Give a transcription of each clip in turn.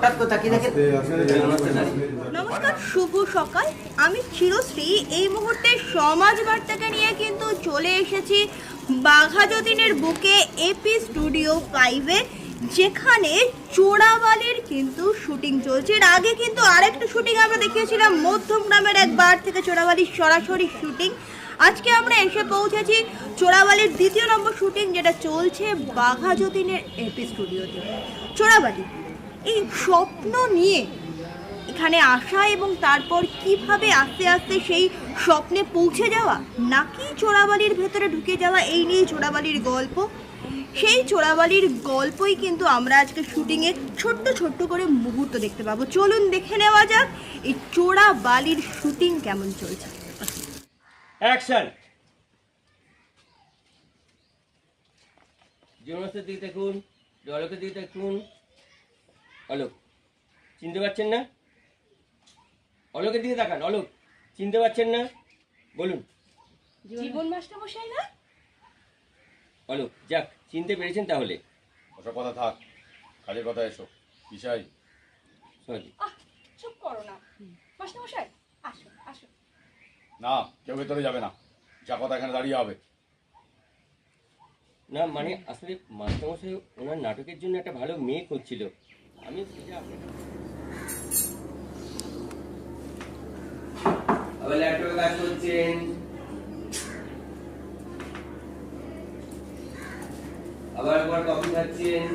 হঠাৎ করে তাকিয়ে দাঁড়িয়ে নমস্কার শুভ সকাল। আমি চিরশ্রী। এই মুহূর্তে সমাজ বার্তাকে নিয়ে কিন্তু চলে এসেছি বাঘাযতীনের বুকে এপি স্টুডিও ফাইভে যেখানে চোরাবালির কিন্তু শুটিং চলছে। এর আগে কিন্তু আরেকটা শুটিং আমরা দেখিয়েছিলাম মধ্যমগ্রামের এক বার থেকে চোরাবালির সরাসরি শুটিং। আজকে আমরা এসে পৌঁছেছি চোরাবালির দ্বিতীয় নম্বর শুটিং যেটা চলছে বাঘাযতীনের এপি স্টুডিওতে। চোরাবালি এই স্বপ্ন নিয়ে। এখানে আসা এবং তারপর কীভাবে আস্তে আস্তে সেই স্বপ্নে পৌঁছে যাওয়া, নাকি চোরাবালির ভেতরে ঢুকে যাওয়া, এই নিয়ে চোরাবালির গল্প? সেই চোরাবালির গল্পই কিন্তু আমরা আজকে শুটিংয়ে ছোট্ট ছোট্ট করে মুহূর্ত দেখতে পাবো। চলুন দেখে নেওয়া যাক, এই চোরাবালির শুটিং কেমন চলছে। অ্যাকশন! জনস্তের দিকে দেখুন জলকের দিকে দেখুন। অলোক চিনতে পারছেন না? অলোকের দিকে তাকান অলোক চিনতে পারছেন না? বলুন। জীবন মাস্টার মশাই না? অলোক যাক চিনতে পেরেছেন তাহলে। ওসব কথা থাক কাজের কথা এসো। সরি চুপ করো না। আসো আসো। না কেউ ভেতরে যাবে না। যা কথা এখানে দাঁড়িয়ে হবে। না মানে আসলে মাস্টারমশাই ওনার নাটকের জন্য একটা ভালো মেয়ে খুঁজছিল। আবার ল্যাপটপে কাজ করছেন? আবার একবার কফি খাচ্ছেন?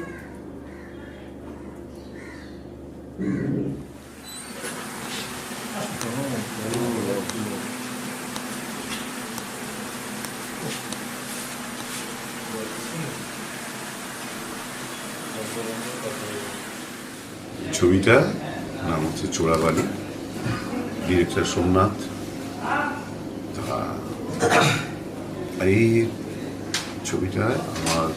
ছবিটা নাম হচ্ছে চোরাবালি। ডিরেক্টর সোমনাথ। এই ছবিটায় আমার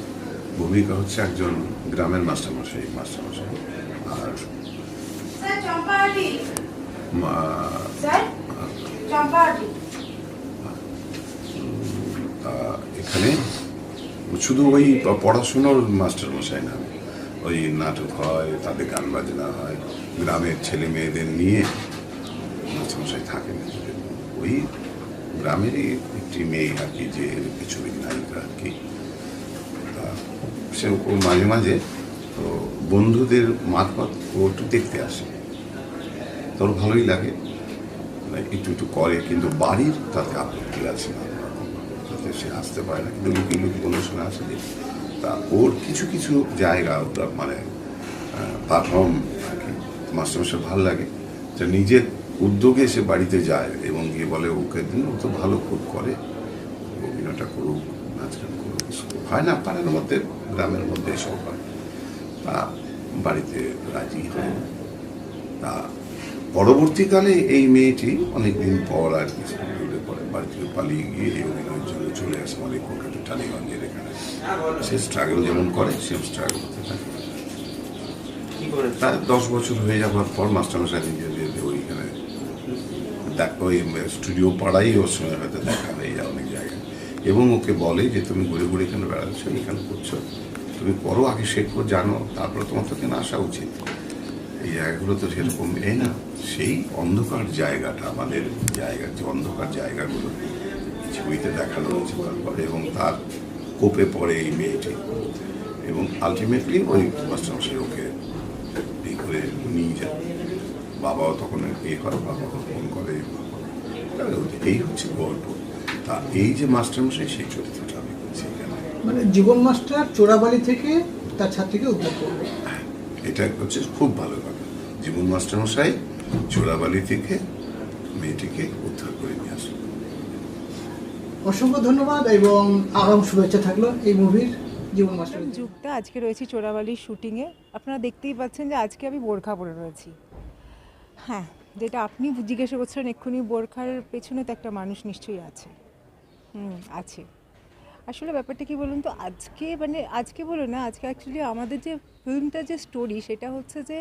ভূমিকা হচ্ছে একজন গ্রামের মাস্টারমশাই মাস্টারমশাই। আর এখানে শুধু ওই পড়াশুনোর মাস্টারমশাই না ওই নাটক হয় তাদের গান বাজনা হয়। গ্রামের ছেলে মেয়েদের নিয়ে মাস্টারমশাই থাকেন। ওই গ্রামেরই একটি মেয়ে আর কি, যে ছবির নায়িকা আর কি। সে ও মাঝে মাঝে তো বন্ধুদের মারফত ও একটু দেখতে আসে। তোর ভালোই লাগে। মানে একটু একটু করে, কিন্তু বাড়ির তাতে আপত্তি আছে না। তাতে সে আসতে পারে না। কিন্তু লুকিয়ে লুকিয়ে সময় আসে যে তা ওর কিছু কিছু জায়গা ওটা মানে পারফর্ম মাস্টারমশাই ভালো লাগে। যে নিজের উদ্যোগে সে বাড়িতে যায় এবং গিয়ে বলে, ওকে দিন, ও তো ভালো খুব করে অভিনয়টা করুক নাচ গান করুক। হয় না, পাড়ার মধ্যে, গ্রামের মধ্যে এসব হয়। তা বাড়িতে রাজি হয়, তা পরবর্তীকালে এই মেয়েটি অনেকদিন পর আর কি পড়ে বাড়ি থেকে পালিয়ে গিয়ে এই অভিনয়ের জন্য চলে আসে, আমাদের কলকাতা টালিগঞ্জের এখানে। সে স্ট্রাগল যেমন করে সেম স্ট্রাগল করতে থাকে প্রায় দশ বছর হয়ে যাওয়ার পর মাস্টারমশাই নিজে ওইখানে দেখ ওই স্টুডিও পাড়াই ওর সঙ্গে হয়তো দেখা হয়ে যায় অনেক জায়গায়। এবং ওকে বলে যে তুমি ঘুরে ঘুরে এখানে বেড়াচ্ছ এখানে করছ তুমি করো আগে শেখো জানো তারপরে তোমার তো এখানে আসা উচিত? এই জায়গাগুলো তো সেরকম এই না। সেই অন্ধকার জায়গাটা আমাদের জায়গা যে অন্ধকার জায়গাগুলো ছবিতে দেখানো হয়েছে তারপরে এবং তার কোপে পড়ে এই মেয়েটি। এবং আলটিমেটলি ওই মাস্টারমশাই ওকে এই করে নিয়ে যায় বাবাও তখন এ করে বাবাকে ফোন করে এই হচ্ছে গল্প। তা এই যে মাস্টারমশাই সেই চরিত্রটা আমি করছি মানে জীবন মাস্টার চোরাবালি থেকে তার ছাত্রীকে উদ্ধার করবে। এটা হচ্ছে খুব ভালো কথা। জীবন মাস্টারমশাই চোরাবালি থেকে মেয়েটিকে উদ্ধার করে নিয়ে আসলো। অসংখ্য ধন্যবাদ এবং আগাম শুভেচ্ছা থাকল এই মুভির জীবন মাস্টার যুক্তা আজকে রয়েছি চোরাবালির শুটিংয়ে। আপনারা দেখতেই পাচ্ছেন যে আজকে আমি বোরখা পরে রয়েছি। হ্যাঁ যেটা আপনি জিজ্ঞাসা করছিলেন এক্ষুনি বোরখার পেছনে তো একটা মানুষ নিশ্চয়ই আছে। হুম আছে। আসলে ব্যাপারটা কি বলুন তো আজকে মানে আজকে বলো না আজকে অ্যাকচুয়ালি আমাদের যে ফিল্মটা যে স্টোরি সেটা হচ্ছে যে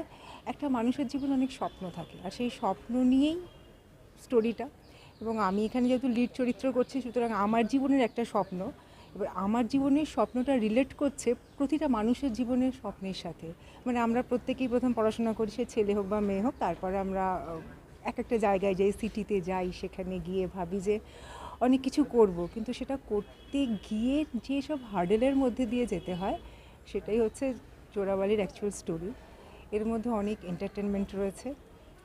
একটা মানুষের জীবনে অনেক স্বপ্ন থাকে। আর সেই স্বপ্ন নিয়েই স্টোরিটা এবং আমি এখানে যেহেতু লিড চরিত্র করছি, সুতরাং আমার জীবনের একটা স্বপ্ন। এবার আমার জীবনের স্বপ্নটা রিলেট করছে প্রতিটা মানুষের জীবনের স্বপ্নের সাথে। মানে আমরা প্রত্যেকেই প্রথম পড়াশোনা করি, সে ছেলে হোক বা মেয়ে হোক, তারপরে আমরা এক একটা জায়গায় যাই সিটিতে যাই, সেখানে গিয়ে ভাবি যে অনেক কিছু করব। কিন্তু সেটা করতে গিয়ে যে সব হার্ডেলের মধ্যে দিয়ে যেতে হয়, সেটাই হচ্ছে চোরাবালির অ্যাকচুয়াল স্টোরি এর মধ্যে অনেক এন্টারটেনমেন্ট রয়েছে।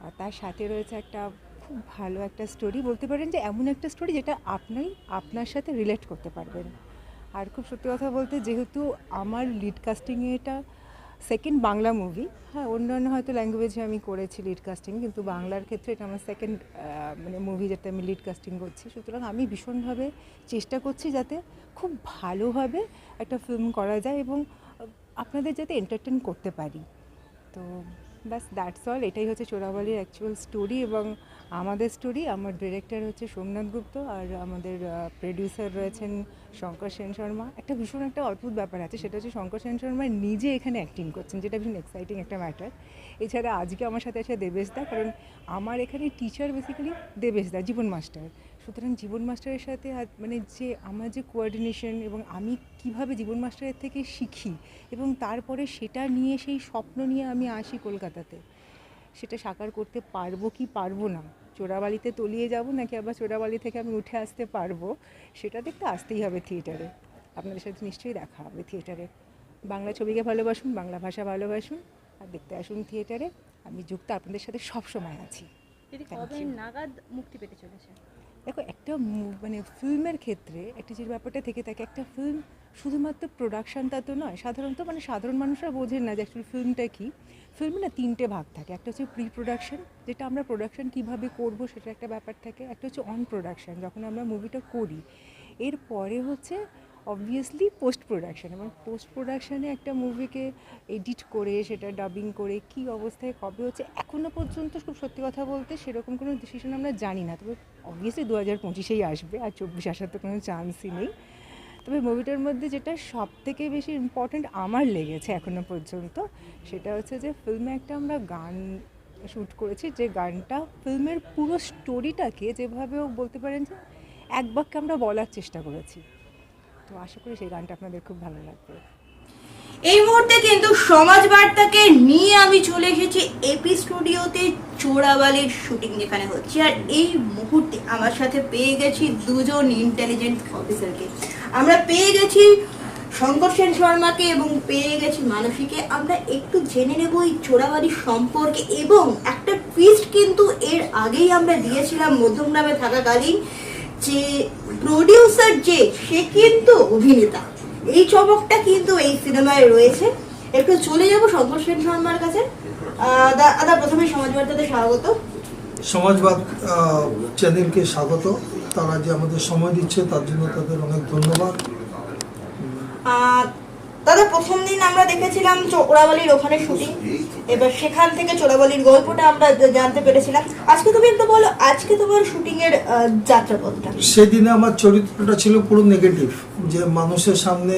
আর তার সাথে রয়েছে একটা খুব ভালো একটা স্টোরি বলতে পারেন যে এমন একটা স্টোরি যেটা আপনি আপনার সাথে রিলেট করতে পারবেন। আর খুব সত্যি কথা বলতে যেহেতু আমার লিড কাস্টিংয়ে এটা সেকেন্ড বাংলা মুভি হ্যাঁ অন্যান্য হয়তো ল্যাঙ্গুয়েজে আমি করেছি লিড কাস্টিং কিন্তু বাংলার ক্ষেত্রে এটা আমার সেকেন্ড মানে মুভি যাতে আমি লিড কাস্টিং করছি। সুতরাং আমি ভীষণভাবে চেষ্টা করছি যাতে খুব ভালোভাবে একটা ফিল্ম করা যায় এবং আপনাদের যাতে এন্টারটেন করতে পারি। তো ব্যাস দ্যাটস অল এটাই হচ্ছে চোরাবালির অ্যাকচুয়াল স্টোরি এবং আমাদের স্টোরি আমার ডিরেক্টর হচ্ছে সোমনাথ গুপ্ত আর আমাদের প্রডিউসার রয়েছেন শঙ্কর সেন শর্মা। একটা ভীষণ একটা অদ্ভুত ব্যাপার আছে, সেটা হচ্ছে শঙ্কর সেন শর্মা নিজে এখানে অ্যাক্টিং করছেন, যেটা ভীষণ এক্সাইটিং একটা ম্যাটার এছাড়া আজকে আমার সাথে আছে দেবেশদা কারণ আমার এখানে টিচার বেসিক্যালি দেবেশদা জীবন মাস্টার। সুতরাং জীবন মাস্টারের সাথে মানে যে আমার যে কোয়ার্ডিনেশন এবং আমি কীভাবে জীবন মাস্টারের থেকে শিখি এবং তারপরে সেটা নিয়ে সেই স্বপ্ন নিয়ে আমি আসি কলকাতাতে, সেটা সাকার করতে পারব কি পারব না। চোরাবালিতে তলিয়ে যাব নাকি আবার চোরাবালি থেকে আমি উঠে আসতে পারব? সেটা দেখতে আসতেই হবে থিয়েটারে আপনাদের সাথে নিশ্চয়ই দেখা হবে থিয়েটারে বাংলা ছবিকে ভালোবাসুন বাংলা ভাষা ভালোবাসুন আর দেখতে আসুন থিয়েটারে আমি যুক্ত আপনাদের সাথে সব সময় আছি। নাগাদ মুক্তি পেতে চলেছে? দেখো একটা মানে ফিল্মের ক্ষেত্রে একটা যে ব্যাপারটা থেকে থাকে একটা ফিল্ম শুধুমাত্র প্রোডাকশনটা তো নয় সাধারণত মানে সাধারণ মানুষরা বোঝেন না যে অ্যাকচুয়ালি ফিল্মটা কী। ফিল্মে না তিনটে ভাগ থাকে। একটা হচ্ছে প্রি প্রোডাকশন যেটা আমরা প্রোডাকশন কীভাবে করব সেটা একটা ব্যাপার থাকে। একটা হচ্ছে অন প্রোডাকশন যখন আমরা মুভিটা করি। এরপরে হচ্ছে অবভিয়াসলি পোস্ট প্রোডাকশান এবং পোস্ট প্রোডাকশানে একটা মুভিকে এডিট করে, সেটা ডাবিং করে, কী অবস্থায়, কবে হচ্ছে এখনও পর্যন্ত খুব সত্যি কথা বলতে সেরকম কোনো ডিসিশন আমরা জানি না। তবে অবভিয়াসলি দু হাজার পঁচিশেই আসবে, আর চব্বিশ আসার তো কোনো চান্সই নেই। তবে মুভিটার মধ্যে যেটা সব থেকে বেশি ইম্পর্ট্যান্ট আমার লেগেছে এখনও পর্যন্ত, সেটা হচ্ছে যে ফিল্মে একটা আমরা গান শ্যুট করেছি, যে গানটা ফিল্মের পুরো স্টোরিটাকে যেভাবেও বলতে পারেন যে এক বাক্যে আমরা বলার চেষ্টা করেছি। তো আশা করি সেই গানটা আপনাদের খুব ভালো লাগবে। এই মুহূর্তে কিন্তু সমাজ বার্তাকে নিয়ে আমি চলে এসেছি এপি স্টুডিওতে, চোরাবালির শুটিং যেখানে হচ্ছে। আর এই মুহূর্তে আমার সাথে পেয়ে গেছি দুজন ইন্টেলিজেন্ট অফিসারকে আমরা পেয়ে গেছি শঙ্কর সেন শর্মাকে এবং পেয়ে গেছি মানসীকে। আমরা একটু জেনে নেব এই চোরাবাড়ির সম্পর্কে এবং একটা টুইস্ট কিন্তু এর আগেই আমরা দিয়েছিলাম মধ্যমগ্রামে থাকাকালীন যে প্রডিউসার যে, সে কিন্তু অভিনেতা। এই চমকটা কিন্তু এই সিনেমায় রয়েছে। একটু চলে যাব শঙ্কর সেন শর্মার কাছে। দাদা, প্রথমে সমাজ বার্তাতে স্বাগত সমাজবাদ চ্যানেলকে স্বাগত। তারা যে আমাদের সময় দিচ্ছে তার জন্য তাদের অনেক ধন্যবাদ। দাদা প্রথম দিন আমরা দেখেছিলাম চোরাবালির ওখানে শুটিং এবার সেখান থেকে চোরাবালির গল্পটা আমরা জানতে পেরেছিলাম। আজকে তুমি একটু বলো আজকে তোমার শুটিং এর যাত্রাপথটা সেদিনে আমার চরিত্রটা ছিল পুরো নেগেটিভ যে মানুষের সামনে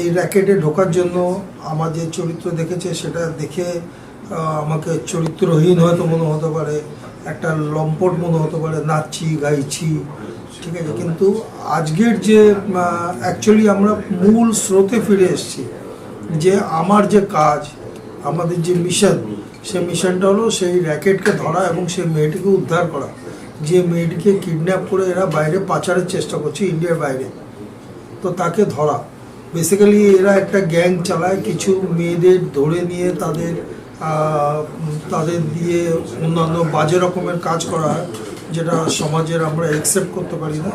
এই র্যাকেটে ঢোকার জন্য আমার যে চরিত্র দেখেছে সেটা দেখে আমাকে চরিত্রহীন হয়তো মনে হতে পারে। একটা লম্পট মনে হতে পারে, নাচছি, গাইছি, ঠিক আছে? কিন্তু আজকের যে অ্যাকচুয়ালি আমরা মূল স্রোতে ফিরে এসেছি যে আমার যে কাজ, আমাদের যে মিশন সে মিশনটা হলো সেই র্যাকেটকে ধরা এবং সেই মেয়েটিকে উদ্ধার করা। যে মেয়েটিকে কিডন্যাপ করে এরা বাইরে পাচারের চেষ্টা করছে ইন্ডিয়ার বাইরে। তো তাকে ধরা। বেসিক্যালি এরা একটা গ্যাং চালায়, কিছু মেয়েদের ধরে নিয়ে তাদের তাদের দিয়ে অন্যান্য বাজে রকমের কাজ করা হয়, যেটা সমাজের আমরা অ্যাকসেপ্ট করতে পারি না।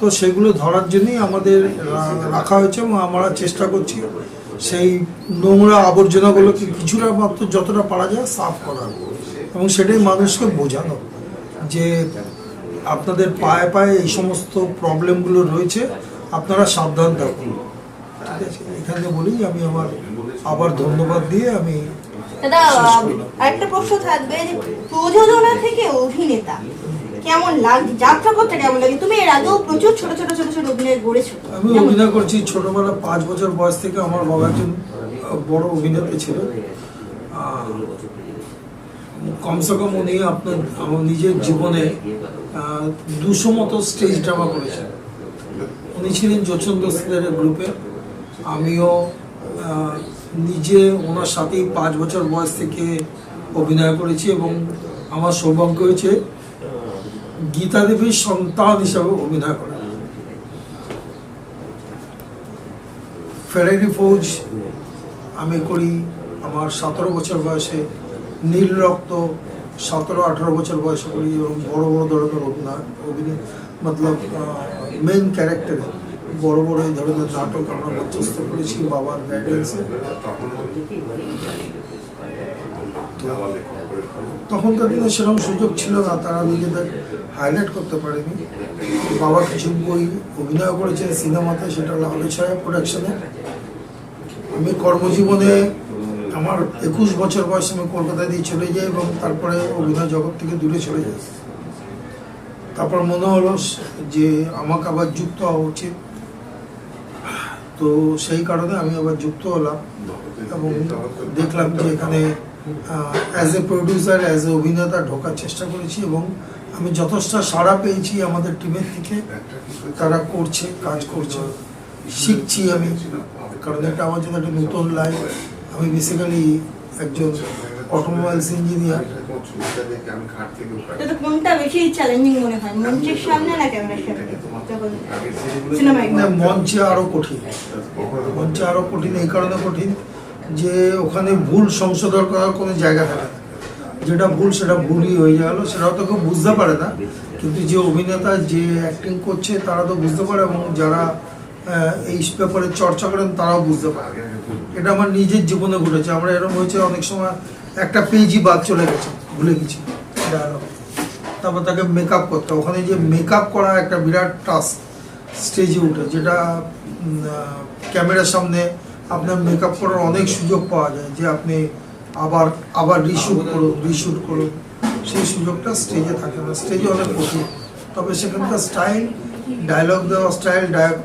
তো সেগুলো ধরার জন্যই আমাদের রাখা হয়েছে এবং আমরা চেষ্টা করছি সেই নোংরা আবর্জনাগুলোকে কিছুটা মাত্র যতটা পারা যায় সাফ করার এবং সেটাই মানুষকে বোঝানো যে আপনাদের পায়ে পায়ে এই সমস্ত প্রবলেমগুলো রয়েছে, আপনারা সাবধান থাকুন। ঠিক আছে? এখানে বলি, আমি আমার আবার ধন্যবাদ দিয়ে আমি দাদা আরেকটা প্রশ্ন থাকবে যে প্রযোজনা থেকে অভিনেতা কেমন লাগছে যাত্রাপথটা কেমন লাগে? তুমি এর আগেও প্রচুর ছোট ছোট ছোট ছোট অভিনয় করেছ আমি অভিনয় করছি ছোটবেলা পাঁচ বছর বয়স থেকে আমার বাবা একজন বড় অভিনেতা ছিল। কমসে কম উনি আপনার নিজের জীবনে দুশো মতো স্টেজ ড্রামা করেছেন। উনি ছিলেন যোচন দোস্তের গ্রুপে। আমিও নিজে ওনার সাথেই পাঁচ বছর বয়স থেকে অভিনয় করেছি এবং আমার সৌভাগ্য হয়েছে, গীতা দেবীর সন্তান হিসাবে অভিনয় করা। ফেরারি ফৌজ আমি করি আমার সতেরো বছর বয়সে, নীল রক্ত সতেরো আঠারো বছর বয়সে করি এবং বড় বড় ধরনের অভিনয় অভিনয় মতলব মেন ক্যারেক্টারে বড় বড় এই ধরনের নাটক আমরা মধ্যস্থ করেছি, বাবার গাইডেন্সে তখনকার দিনে সেরকম সুযোগ ছিল না, তারা নিজেদের হাইলাইট করতে পারেনি। বাবা কিছু বই অভিনয় করেছে সিনেমাতে, সেটা লাউলি ছায়া প্রোডাকশনে আমি কর্মজীবনে আমার একুশ বছর বয়সে আমি কলকাতা দিয়ে চলে যাই এবং তারপরে অভিনয় জগৎ থেকে দূরে চলে যাই। তারপর মনে হলো যে আমাকে আবার যুক্ত হওয়া উচিত। তো সেই কারণে আমি আবার যুক্ত হলাম এবং দেখলাম যে এখানে as a producer as a অভিনেতা ঢোকার চেষ্টা করেছি এবং আমি যথেষ্ট সাড়া পেয়েছি আমাদের টিমের থেকে। তারা করছে, কাজ করছে, শিখছি আমি, কারণ এটা আমার জন্য একটা নতুন লাইফ আমি বেসিক্যালি একজন অটোমোবাইলস ইঞ্জিনিয়ার তো কোনটা বেশি চ্যালেঞ্জিং মনে হয়? মঞ্চের সামনে না ক্যামেরার সামনে? না মঞ্চে আরও কঠিন। মঞ্চে আরও কঠিন এই কারণে কঠিন যে ওখানে ভুল সংশোধন করার কোনো জায়গা থাকে না। যেটা ভুল সেটা ভুলই হয়ে গেল সেটাও তো কেউ বুঝতে পারে না। কিন্তু যে অভিনেতা যে অ্যাক্টিং করছে তারা তো বুঝতে পারে এবং যারা এই ব্যাপারে চর্চা করেন তারাও বুঝতে পারে। এটা আমার নিজের জীবনে ঘটেছে। আমরা এরকম হয়েছে অনেক সময় একটা পেজই বাদ চলে গেছে। ভুলে গেছি। ডায়লগ তারপর তাকে মেকআপ করতে হয়। ওখানে যে মেকআপ করা একটা বিরাট টাস্ক স্টেজে উঠে যেটা ক্যামেরার সামনে আপনার মেকআপ করার অনেক সুযোগ পাওয়া যায় যে আপনি আবার আবার রিশুট করুন রিশুট করুন। সেই সুযোগটা স্টেজে থাকে না। স্টেজে অনেক কঠিন। তবে সেখানকার স্টাইল ডায়লগ দেওয়া স্টাইল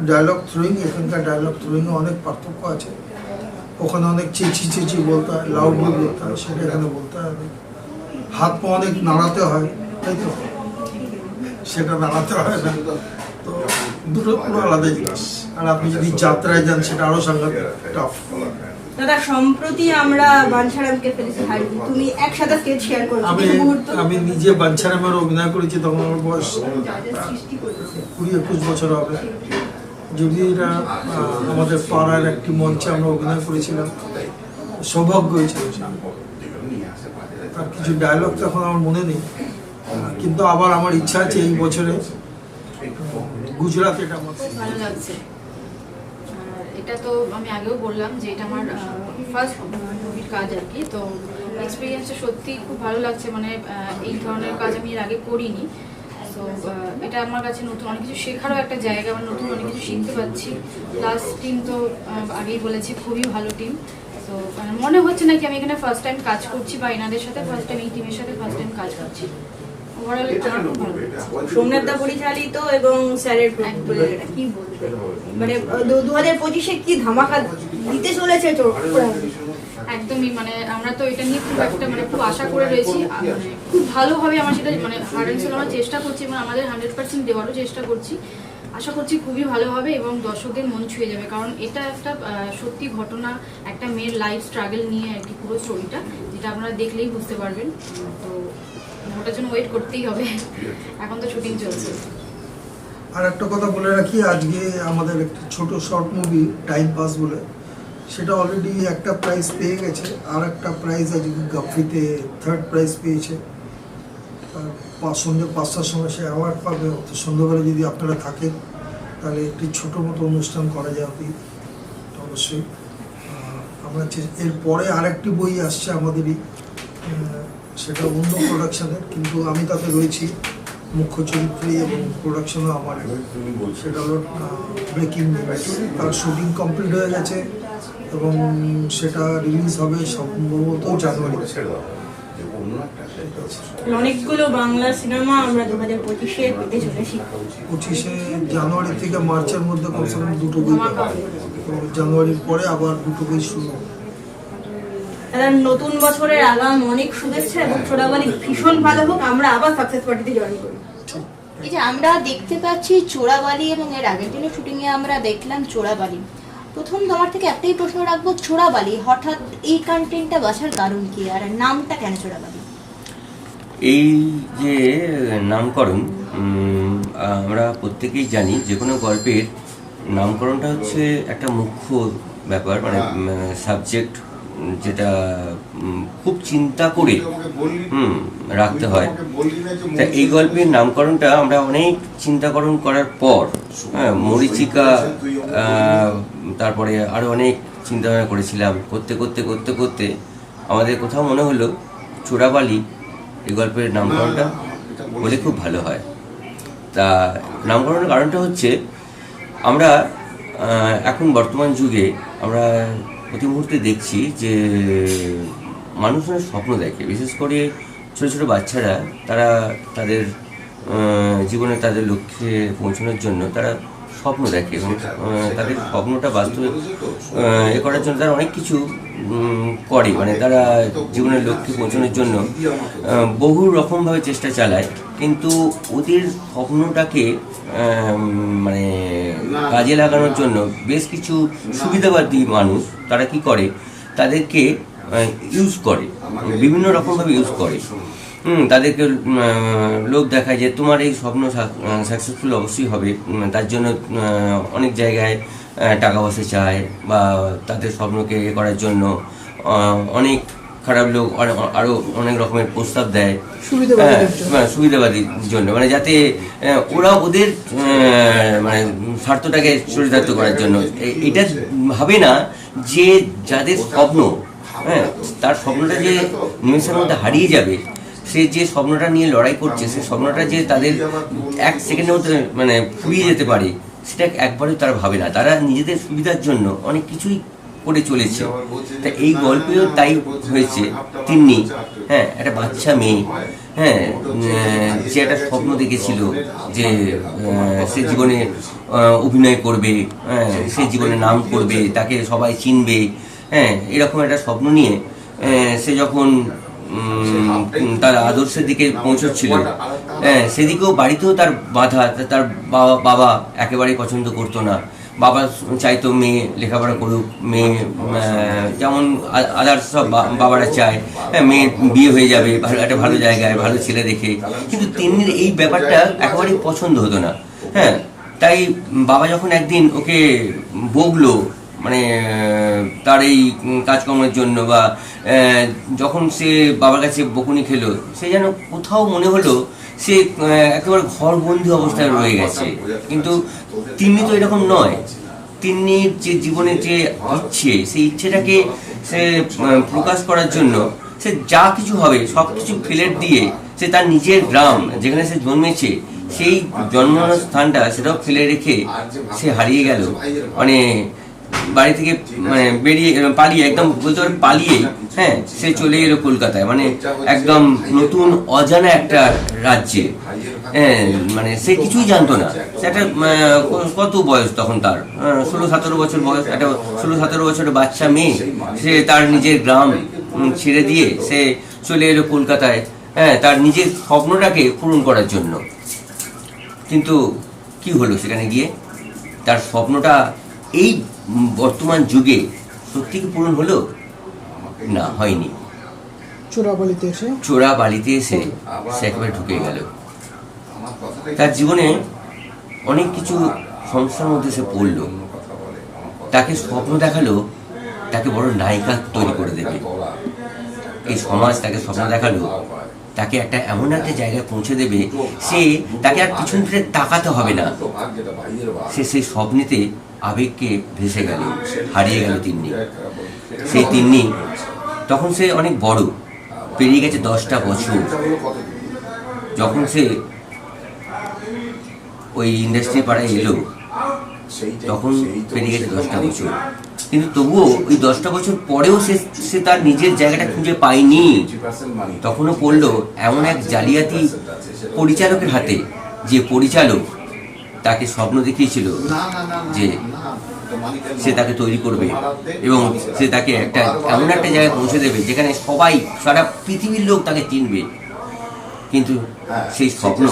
ডায়লগ থ্রুইং এখানকার ডায়লগ থ্রুইংয়ে অনেক পার্থক্য আছে। ওখানে অনেক চেঁচি চেঁচি বলতে হয় লাউডলি বলতে হয় সেটা এখানে বলতে হয়। হাত পা অনেক নাড়াতে হয় তাই তো? সেটা নাড়াতে হয় না তো দুটো পুরো আলাদা জিনিস। আর আপনি যদি যাত্রায় যান সেটা আরও সাংঘাতিক টাফ দাদা সম্প্রতি আমরা বাঞ্ছারামকে ফেলেছি হারিয়ে তুমি একসাথে স্টেজ শেয়ার করেছ আমি আমি নিজে বাঞ্ছারামের অভিনয় করেছি তখন আমার বয়স কুড়ি একুশ বছর হবে। যদি এটা আমাদের পাড়ার একটি মঞ্চে আমরা অভিনয় করেছিলাম সৌভাগ্য হয়েছিল। তার কিছু ডায়লগ তো এখন আমার মনে নেই। কিন্তু আবার আমার ইচ্ছা আছে এই বছরে গুজরাট এটা ভালো লাগছে। এটা তো আমি আগেও বললাম যে এটা আমার ফার্স্ট মুভির কাজ আর কি। তো এক্সপিরিয়েন্সটা সত্যি খুব ভালো লাগছে। মানে এই ধরনের কাজ আমি এর আগে করিনি। তো এটা আমার কাছে নতুন। অনেক কিছু শেখারও একটা জায়গা আমার নতুন অনেক কিছু শিখতে পাচ্ছি প্লাস টিম তো আগেই বলেছি, খুবই ভালো টিম তো মানে মনে হচ্ছে না কি আমি এখানে ফার্স্ট টাইম কাজ করছি বা এনাদের সাথে ফার্স্ট টাইম এই টিমের সাথে ফার্স্ট টাইম কাজ করছি। সোমনাথ দা পরিচালিত এবং স্যারের কি বলবে? মানে দু হাজার পঁচিশে কি ধামাকা দিতে চলেছে তো একদমই মানে আমরা তো এটা নিয়ে খুব একটা মানে খুব আশা করে রয়েছি। মানে খুব ভালোভাবে আমরা সেটা মানে হার্ড অ্যান্ড আমরা চেষ্টা করছি এবং আমাদের হান্ড্রেড পার্সেন্ট দেওয়ারও চেষ্টা করছি। আশা করছি খুবই ভালো হবে এবং দর্শকদের মন ছুঁয়ে যাবে। কারণ এটা একটা সত্যি ঘটনা, একটা মেয়ের লাইফ স্ট্রাগল নিয়ে আর কি পুরো স্টোরিটা যেটা আপনারা দেখলেই বুঝতে পারবেন। তো ওটার জন্য ওয়েট করতেই হবে। এখন তো শুটিং চলছে। আর একটা কথা বলে রাখি, আজকে আমাদের একটা ছোট শর্ট মুভি টাইম পাস বলে, সেটা অলরেডি একটা প্রাইজ পেয়ে গেছে, আর একটা প্রাইজ আজকে গাফিতে থার্ড প্রাইজ পেয়েছে। পাঁচ সন্ধ্যে পাঁচটার সময় সে অ্যাওয়ার্ড পাবে। তো সন্ধ্যাবেলা যদি আপনারা থাকেন, তাহলে একটি ছোটো মতো অনুষ্ঠান করা অতি অবশ্যই আমরা এরপরে আরেকটি বই আসছে আমাদেরই সেটা অন্য প্রোডাকশানের কিন্তু আমি তাতে রয়েছি। মুখ্য চরিত্রে এবং প্রোডাকশনও আমার। সেটা হলো ব্রেকিং তার শুটিং কমপ্লিট হয়ে গেছে এবং সেটা রিলিজ হবে সম্ভবত জানুয়ারি অনেকগুলো বাংলা সিনেমা আমরা দু হাজার পঁচিশে পেতে চলেছি। পঁচিশে জানুয়ারি থেকে মার্চের মধ্যে কমসে কম দুটো বই জানুয়ারির পরে আবার দুটো বই শুরু দাদা নতুন বছরের আগাম অনেক শুভেচ্ছা এবং চোরাবালি। ভীষণ ভালো হোক আমরা আবার সাকসেস পার্টিতে জয়েন করি। এই যে আমরা দেখতে পাচ্ছি চোরাবালি এবং এর আগের দিনের শুটিংয়ে আমরা দেখলাম চোরাবালি। প্রথম তোমার থেকে একটাই প্রশ্ন রাখব চোরাবালি হঠাৎ এই কন্টেন্টটা বাছার কারণ কি? আর নামটা কেন চোরাবালি? এই যে নামকরণ আমরা প্রত্যেকেই জানি যে কোনো গল্পের নামকরণটা হচ্ছে একটা মুখ্য ব্যাপার মানে সাবজেক্ট যেটা খুব চিন্তা করে হুম রাখতে হয়। তা এই গল্পের নামকরণটা আমরা অনেক চিন্তাকরণ করার পর হ্যাঁ মরিচিকা তারপরে আরও অনেক চিন্তা ভাবনা করেছিলাম করতে করতে করতে করতে। আমাদের কোথাও মনে হলো চোরাবালি এই গল্পের নামকরণটা বলে খুব ভালো হয়। তা নামকরণের কারণটা হচ্ছে, আমরা এখন বর্তমান যুগে আমরা প্রতি মুহূর্তে দেখছি যে মানুষ স্বপ্ন দেখে, বিশেষ করে ছোটো ছোটো বাচ্চারা, তারা তাদের জীবনে তাদের লক্ষ্যে পৌঁছানোর জন্য তারা স্বপ্ন দেখে এবং তাদের স্বপ্নটা বাস্তবে এ করার জন্য তারা অনেক কিছু করে। মানে তারা জীবনের লক্ষ্যে পৌঁছানোর জন্য বহু রকমভাবে চেষ্টা চালায়। কিন্তু ওদের স্বপ্নটাকে মানে কাজে লাগানোর জন্য বেশ কিছু সুবিধাবাদী মানুষ তারা কি করে? তাদেরকে ইউজ করে। বিভিন্ন রকমভাবে ইউজ করে। হুম তাদেরকে লোক দেখায় যে তোমার এই স্বপ্ন সাকসেসফুল অবশ্যই হবে। তার জন্য অনেক জায়গায় টাকা পয়সা চায় বা তাদের স্বপ্নকে এ করার জন্য অনেক খারাপ লোক আরো- আরও অনেক রকমের প্রস্তাব দেয়। হ্যাঁ, হ্যাঁ, সুবিধাবাদীর জন্য। মানে যাতে ওরা ওদের মানে স্বার্থটাকে চরিতার্থ করার জন্য। এটা ভাবে না যে যাদের স্বপ্ন হ্যাঁ তার স্বপ্নটা যে নিমেষের মধ্যে হারিয়ে যাবে। সে যে স্বপ্নটা নিয়ে লড়াই করছে, সে স্বপ্নটা যে তাদের এক সেকেন্ডের মধ্যে মানে ফুরিয়ে যেতে পারে, সেটা একবারেও তারা ভাবে না। তারা নিজেদের সুবিধার জন্য অনেক কিছুই করে চলেছে। তা এই গল্পেও তাই হয়েছে। তিন্নি হ্যাঁ একটা বাচ্চা মেয়ে হ্যাঁ যে একটা স্বপ্ন দেখেছিল যে সে জীবনে অভিনয় করবে হ্যাঁ সে জীবনে নাম করবে, তাকে সবাই চিনবে হ্যাঁ এরকম একটা স্বপ্ন নিয়ে সে যখন তার আদর্শের দিকে পৌঁছচ্ছিল। হ্যাঁ সেদিকেও বাড়িতেও তার বাধা তার বাবা বাবা একেবারেই পছন্দ করতো না। বাবা চাইতো মেয়ে লেখাপড়া করুক মেয়ে যেমন আদার্স সব বাবারা চায়। হ্যাঁ মেয়ে বিয়ে হয়ে যাবে ভালো একটা ভালো জায়গায় ভালো ছেলে দেখে। কিন্তু তিন্নির এই ব্যাপারটা একেবারেই পছন্দ হতো না। হ্যাঁ তাই বাবা যখন একদিন ওকে বকলো মানে তার এই কাজকর্মের জন্য বা যখন সে বাবার কাছে বকুনি খেলো, সে যেন কোথাও মনে হলো সে একেবারে ঘরবন্দি অবস্থায় রয়ে গেছে। কিন্তু তিনি তো এরকম নয়। তিনি যে জীবনে যে ইচ্ছে, সেই ইচ্ছেটাকে সে প্রকাশ করার জন্য সে যা কিছু হবে, সব কিছু ফেলে দিয়ে সে তার নিজের গ্রাম যেখানে সে জন্মেছে, সেই জন্মানোর স্থানটা সেটাও ফেলে রেখে সে হারিয়ে গেল। মানে বাড়ি থেকে মানে বেরিয়ে পালিয়ে একদম বলতে পারে পালিয়ে হ্যাঁ সে চলে এলো কলকাতায়। মানে একদম নতুন অজানা একটা রাজ্যে। হ্যাঁ মানে সে কিছুই জানতো না। সে একটা কত বয়স তখন তার? আহ, ষোলো সতেরো বছর বয়স একটা ষোলো সতেরো বছরের বাচ্চা মেয়ে। সে তার নিজের গ্রাম ছেড়ে দিয়ে সে চলে এলো কলকাতায় হ্যাঁ তার নিজের স্বপ্নটাকে পূরণ করার জন্য। কিন্তু কি হলো সেখানে গিয়ে? তার স্বপ্নটা এই বর্তমান যুগে সত্যি কি পূরণ হলো? না হয়নি। চোরাবালিতে এসে? চোরা বালিতে এসে সে একেবারে ঢুকে গেল। তার জীবনে অনেক কিছু সমস্যার মধ্যে সে পড়ল। তাকে স্বপ্ন দেখাল তাকে বড় নায়িকা তৈরি করে দেবে। এই সমাজ তাকে স্বপ্ন দেখাল তাকে একটা এমন একটা জায়গায় পৌঁছে দেবে সে তাকে আর পিছন ফিরে তাকাতে হবে না। সে সেই স্বপ্নেতে আবেগকে ভেসে গেল, হারিয়ে গেল তিন্নি। সেই তিন্নি তখন সে অনেক বড়, পেরিয়ে গেছে দশটা বছর। যখন সে ওই ইন্ডাস্ট্রি পাড়ায় এলো, তখন পেরিয়ে গেছে দশটা বছর। কিন্তু তবুও ওই দশটা বছর পরেও সে সে তার নিজের জায়গাটা খুঁজে পায়নি। তখনও পড়ল এমন এক জালিয়াতি পরিচালকের হাতে, যে পরিচালক তাকে স্বপ্ন দেখিয়েছিল যে সে তাকে তৈরি করবে এবং সে তাকে একটা এমন একটা জায়গায় পৌঁছে দেবে যেখানে সবাই সারা পৃথিবীর লোক তাকে চিনবে। কিন্তু সেই স্বপ্ন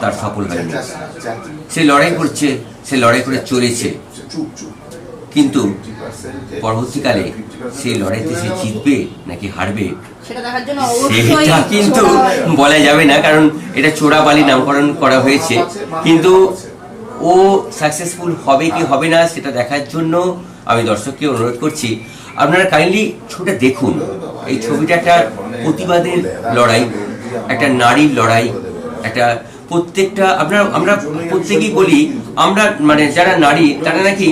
তার সফল হয়নি। সে লড়াই করছে সে লড়াই করে চলেছে। কিন্তু পরবর্তীকালে সেই লড়াইতে সে জিতবে নাকি হারবে সেটা কিন্তু বলা যাবে না কারণ এটা চোরাবালি নামকরণ করা হয়েছে। কিন্তু ও সাকসেসফুল হবে কি হবে না সেটা দেখার জন্য আমি দর্শককে অনুরোধ করছি আপনারা কাইন্ডলি ছবিটা দেখুন। এই ছবিটা একটা প্রতিবাদের লড়াই একটা নারীর লড়াই একটা প্রত্যেকটা আপনারা আমরা প্রত্যেকেই বলি আমরা মানে যারা নারী তারা নাকি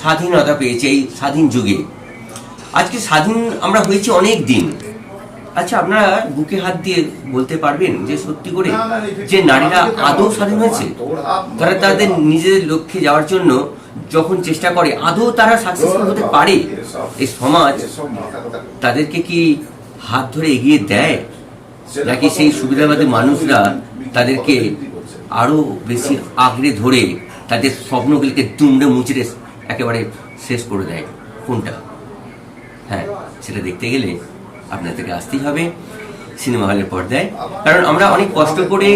স্বাধীনতা পেয়েছে এই স্বাধীন যুগে। আজকে স্বাধীন আমরা হয়েছি অনেক দিন। আচ্ছা আপনারা বুকে হাত দিয়ে বলতে পারবেন যে সত্যি করে যে নারীরা আদৌ স্বাধীন হয়েছে? তারা তাদের নিজেদের লক্ষ্যে যাওয়ার জন্য যখন চেষ্টা করে আদৌ তারা সাকসেসফুল হতে পারে? এই সমাজ তাদেরকে কি হাত ধরে এগিয়ে দেয়? নাকি সেই সুবিধাবাদী মানুষরা তাদেরকে আরও বেশি আঁকড়ে ধরে তাদের স্বপ্নগুলিকে দুমড়ে মুচড়ে একেবারে শেষ করে দেয় কোনটা? হ্যাঁ সেটা দেখতে গেলে আপনাদেরকে আসতেই হবে, সিনেমা হলের পর্দায়। কারণ আমরা অনেক কষ্ট করে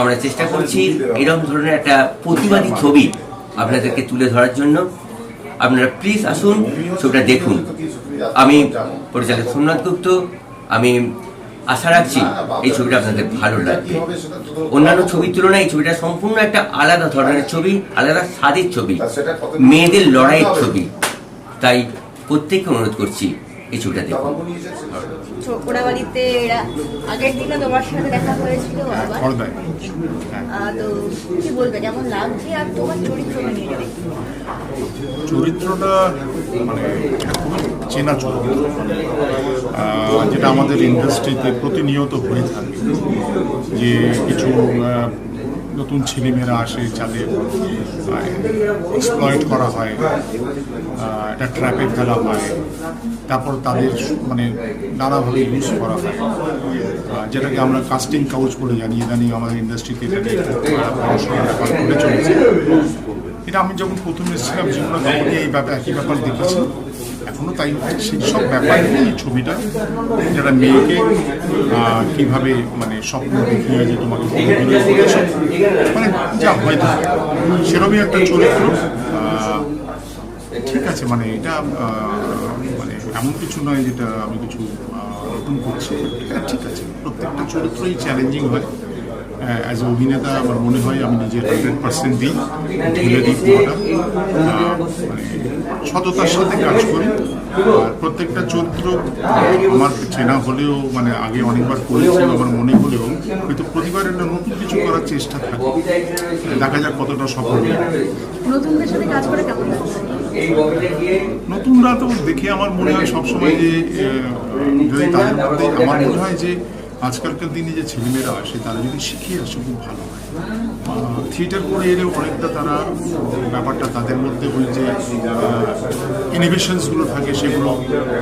আমরা চেষ্টা করছি এরকম ধরনের একটা প্রতিবাদী ছবি আপনাদেরকে তুলে ধরার জন্য। আপনারা প্লিজ আসুন, ছবিটা দেখুন। আমি পরিচালক সোমনাথ গুপ্ত, আমি আশা রাখছি এই ছবিটা আপনাদের ভালো লাগবে। অন্যান্য ছবির তুলনায় এই ছবিটা সম্পূর্ণ একটা আলাদা ধরনের ছবি আলাদা স্বাদের ছবি মেয়েদের লড়াইয়ের ছবি। তাই প্রত্যেককে অনুরোধ করছি এই চোপড়া বাড়িতে এরা আগের দিনে তোমার সাথে দেখা হয়েছিল তো কি বলবে লাগছে আর তোমার চরিত্র নিয়ে চরিত্রটা মানে চেনা চরিত্র। যেটা আমাদের ইন্ডাস্ট্রিতে প্রতিনিয়ত হয়ে থাকে। যে কিছু নতুন ছেলেমেয়েরা আসে, যাদের এক্সপ্লয়েট করা হয় একটা ট্র্যাপে ফেলা হয়, তারপর তাদের মানে নানাভাবে ইউজ করা হয়। যেটাকে আমরা কাস্টিং কাউচ বলে জানি, ইদানিং আমাদের ইন্ডাস্ট্রিতে ব্যাপার ঘটে চলেছে। এটা আমি যখন প্রথম এসেছিলাম, জীবনে এই ব্যাপার, একই ব্যাপার দেখেছি। এখনও তাই সেই সব ব্যাপার নিয়ে ছবিটা। যারা মেয়েকে কীভাবে মানে স্বপ্ন দেখিয়ে যে তোমাকে মানে যা হয়ে থাকে সেরকমই একটা চরিত্র। ঠিক আছে মানে এটা মানে এমন কিছু নয় যেটা আমি কিছু নতুন করছি। ঠিক আছে প্রত্যেকটা চরিত্রই চ্যালেঞ্জিং হয়। অ্যাজ অভিনেতা আমার মনে হয় আমি নিজের হান্ড্রেড পার্সেন্ট দিই ঢেলে দিই পুরোটা। মানে সততার সাথে কাজ করি। আর প্রত্যেকটা চরিত্র আমার চেনা হলেও মানে আগে অনেকবার করেছি আমার মনে হলেও হয়তো প্রতিবার একটা নতুন কিছু করার চেষ্টা থাকে। দেখা যাক কতটা সফল নতুনদের সাথে কাজ করে কেমন নতুনরা তো দেখে আমার মনে হয় সবসময় যে যদি তাদের মধ্যে আমার মনে হয় যে আজকালকার দিনে যে ছেলেমেয়েরা আসে, তারা যদি শিখিয়ে আসে, খুব ভালো হয়। থিয়েটার করে এলে অনেকটা তারা ব্যাপারটা তাদের মধ্যে ওই যে ইনোভেশনসগুলো থাকে, সেগুলো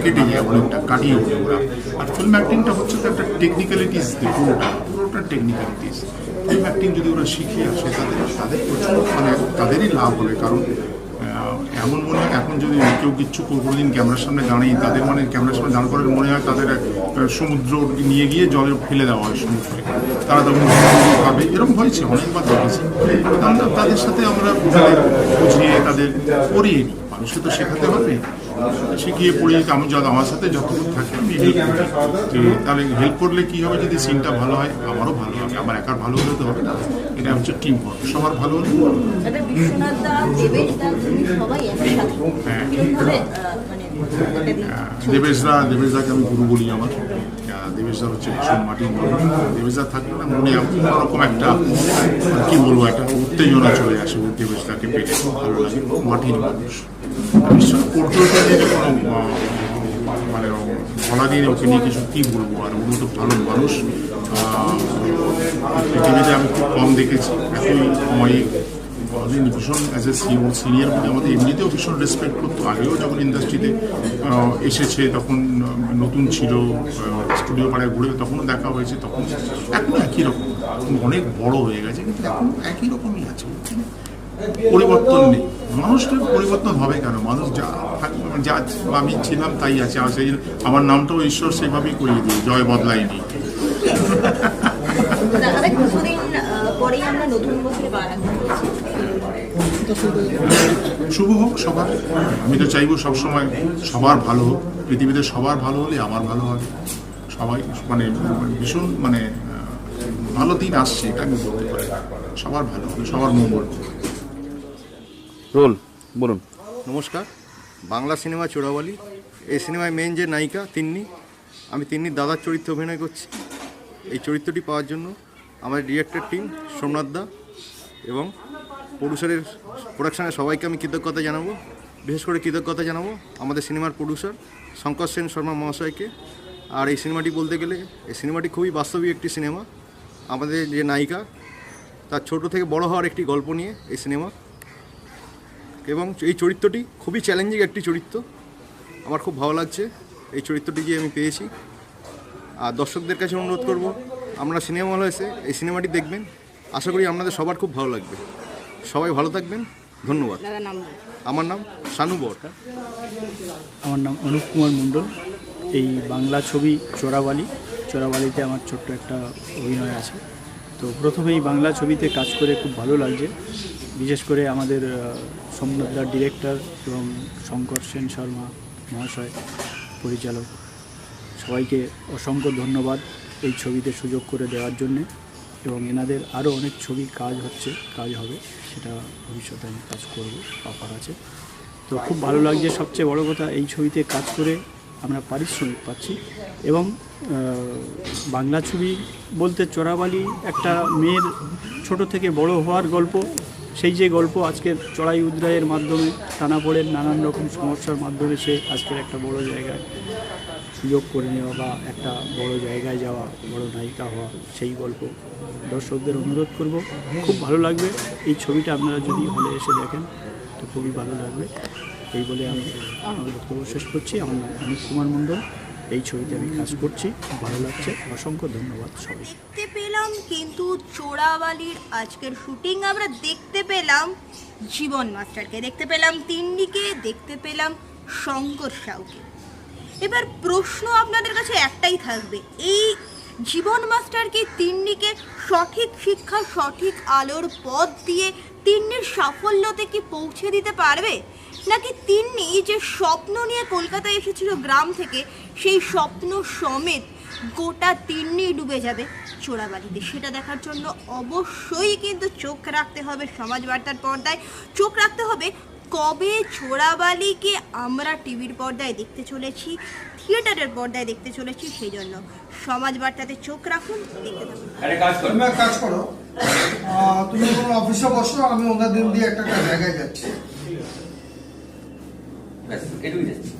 কেটে যায় অনেকটা, কাটিয়ে ওঠে ওরা। আর ফিল্ম অ্যাক্টিংটা হচ্ছে তো একটা টেকনিক্যালিটিস পুরোটা পুরোটা টেকনিক্যালিটিস ফিল্ম অ্যাক্টিং যদি ওরা শিখিয়ে আসে, তাদের তাদের প্রচুর মানে তাদেরই লাভ হবে, কারণ এমন মনে হয় এখন যদি কেউ কিচ্ছু কোনোদিন ক্যামেরার সামনে দাঁড়িয়ে তাদের মানে ক্যামেরার সামনে দাঁড় করার মনে হয় তাদের সমুদ্র নিয়ে গিয়ে জলে ফেলে দেওয়া হয় সমুদ্রে। তারা তখন পাবে। এরকম হয়েছে, অনেকবার দেখেছি। আমরা তাদের সাথে আমরা বুঝাই বুঝিয়ে তাদের করিয়ে। মানুষকে তো শেখাতে হবে। শিখিয়ে পড়িয়ে আমি যত আমার সাথে যতক্ষণ থাকে আমি হেল্প করি। তাহলে হেল্প করলে কি হবে যদি সিনটা ভালো হয়? আমারও ভালো হবে আমার একার ভালো হলে তো হবে না। এটা হচ্ছে টিম ওয়ার্ক সবার ভালো হলে যাতে হ্যাঁ। মানে দেবেশদা দেবেশদাকে আমি গুরু বলি আমার। আহ, দেবেশদা হচ্ছে ভীষণ মাটির মানুষ দেবেশদা থাকলে না মনে অন্যরকম একটা কি বলব একটা উত্তেজনা চলে আসে দেবেশদাকে পেলে। খুব ভালো লাগে মাটির মানুষ। মানে বলা নিয়ে ওকে নিয়ে কিছু কী বলব আর উনি তো ভালো মানুষ পৃথিবীতে আমি খুব কম দেখেছি এতই অমায়িক কোনোদিন ভীষণ অ্যাজ এ সিনিয়র সিনিয়র বলে আমাদের এমনিতেও ভীষণ রেসপেক্ট করতো আগেও যখন ইন্ডাস্ট্রিতে এসেছে তখন নতুন ছিল স্টুডিও পাড়ায় ঘুরে তখনও দেখা হয়েছে তখন এখন একই রকম অনেক বড় হয়ে গেছে কিন্তু এখন একই রকমই আছে পরিবর্তন নেই। মানুষটার পরিবর্তন হবে কেন? মানুষ যা যা আমি ছিলাম তাই আছে। আর সেই আমার নামটাও ঈশ্বর সেইভাবেই করিয়ে দিয়ে জয় বদলায়নি। দাদা পরেই আমরা নতুন বছরে পা শুভ হোক সবার। আমি তো চাইব সবসময় সবার ভালো হোক। পৃথিবীতে সবার ভালো হলে আমার ভালো হবে সবাই মানে ভীষণ মানে ভালো দিন আসছে এটা আমি বলতে পারি। সবার ভালো হবে সবার মঙ্গল। রোল, বলুন। নমস্কার, বাংলা সিনেমা চোরাবালি। এই সিনেমায় মেন যে নায়িকা, তিন্নি, আমি তিন্নির দাদার চরিত্রে অভিনয় করছি। এই চরিত্রটি পাওয়ার জন্য আমার ডিরেক্টর টিম সোমনাথ দা এবং প্রডিউসারের প্রোডাকশনের সবাইকে আমি কৃতজ্ঞতা জানাব। বিশেষ করে কৃতজ্ঞতা জানাব আমাদের সিনেমার প্রডিউসার শঙ্কর সেন শর্মা মহাশয়কে। আর এই সিনেমাটি বলতে গেলে, এই সিনেমাটি খুবই বাস্তবিক একটি সিনেমা। আমাদের যে নায়িকা, তার ছোট থেকে বড় হওয়ার একটি গল্প নিয়ে এই সিনেমা এবং এই চরিত্রটি খুবই চ্যালেঞ্জিং একটি চরিত্র। আমার খুব ভালো লাগছে। এই চরিত্রটি যে আমি পেয়েছি। আর দর্শকদের কাছে অনুরোধ করব আমরা সিনেমা হল এসে এই সিনেমাটি দেখবেন। আশা করি আপনাদের সবার খুব ভালো লাগবে। সবাই ভালো থাকবেন। ধন্যবাদ। আমার নাম শানু বর। আমার নাম অনুপ কুমার মণ্ডল। এই বাংলা ছবি চোরাবালি। চোরাবালিতে আমার ছোট্ট একটা অভিনয় আছে। তো প্রথমে এই বাংলা ছবিতে কাজ করে খুব ভালো লাগছে। বিশেষ করে আমাদের সোমনাথদার ডিরেক্টর এবং শঙ্কর সেন শর্মা মহাশয়, পরিচালক। সবাইকে অসংখ্য ধন্যবাদ এই ছবিতে সুযোগ করে দেওয়ার জন্যে এবং এনাদের আরও অনেক ছবি কাজ হচ্ছে, কাজ হবে, সেটা ভবিষ্যতে আমি কাজ করব, অফার আছে। তো খুব ভালো লাগছে, সবচেয়ে বড় কথা এই ছবিতে কাজ করে আমরা পারিশ্রমিক পাচ্ছি এবং বাংলা ছবি বলতে চোরাবালি একটা মেয়ের ছোট থেকে বড় হওয়ার গল্প সেই যে গল্প আজকের চড়াই উদ্রায়ের মাধ্যমে টানাপোড়েন নানান রকম সমস্যার মাধ্যমে সে আজকের একটা বড় জায়গায় সুযোগ করে নেওয়া বা একটা বড় জায়গায় যাওয়া, বড় নায়িকা হওয়া, সেই গল্প দর্শকদের অনুরোধ করব। খুব ভালো লাগবে। এই ছবিটা আপনারা যদি হলে এসে দেখেন, তো খুবই ভালো লাগবে। এই বলে আমি আমার বক্তব্য শেষ করছি। আমার অনিক কুমার মণ্ডল। এই ছবিতে আমি কাজ করছি। ভালো লাগছে। অসংখ্য ধন্যবাদ সবাই পেলাম কিন্তু চোরাবালির আজকের শুটিং আমরা দেখতে পেলাম জীবন মাস্টারকে। দেখতে পেলাম তিন্ডিকে দেখতে পেলাম শঙ্কর সাউকে। এবার প্রশ্ন আপনাদের কাছে একটাই থাকবে, এই জীবন মাস্টারকে তিন্নিকে সঠিক শিক্ষা, সঠিক আলোর পথ দিয়ে তিন্নির সাফল্যতে কি পৌঁছে দিতে পারবে? নাকি তিন্নি যে স্বপ্ন নিয়ে কলকাতায় এসেছিল গ্রাম থেকে, সেই স্বপ্ন সমেত গোটা তিন্নি ডুবে যাবে চোরাবালিতে। সেটা দেখার জন্য অবশ্যই কিন্তু চোখ রাখতে হবে সমাজ বার্তার পর্দায়। চোখ রাখতে হবে কবে চোরাবালিকে আমরা টিভির পর্দায় দেখতে চলেছি থিয়েটারের পর্দায় দেখতে চলেছি সেই জন্য সমাজ বার্তাতে চোখ রাখুন দেখতে থাকুন। একটা কাজ করো। তুমি এক কাজ করো। তুমি কোনো অফিসে বসো আমি ওনাদের দিয়ে একটা একটা জায়গায় যাচ্ছি। ব্যাস এটুকুই যাচ্ছি।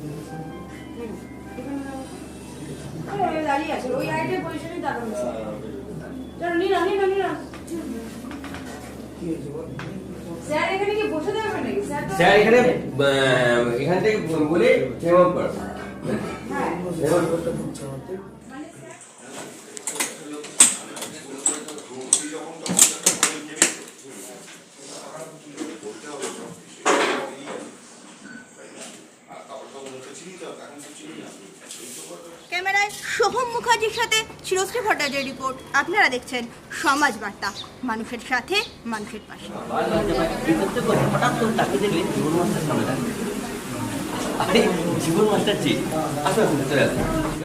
দাঁড়িয়ে আছে ওই আইটের পজিশনে দাঁড়ানো চলো নিন নিন নিন স্যার এখানে কি বসে থাকবে নাকি? স্যার স্যার এখানে এখান থেকে বলে সেবন কর হ্যাঁ। ক্যামেরায় চিরশ্রী ভট্টাচার্য রিপোর্ট আপনারা দেখছেন সমাজ বার্তা, মানুষের সাথে, মানুষের পাশে। জীবন মাস্টার জি আসো আসুন, চলে আসুন।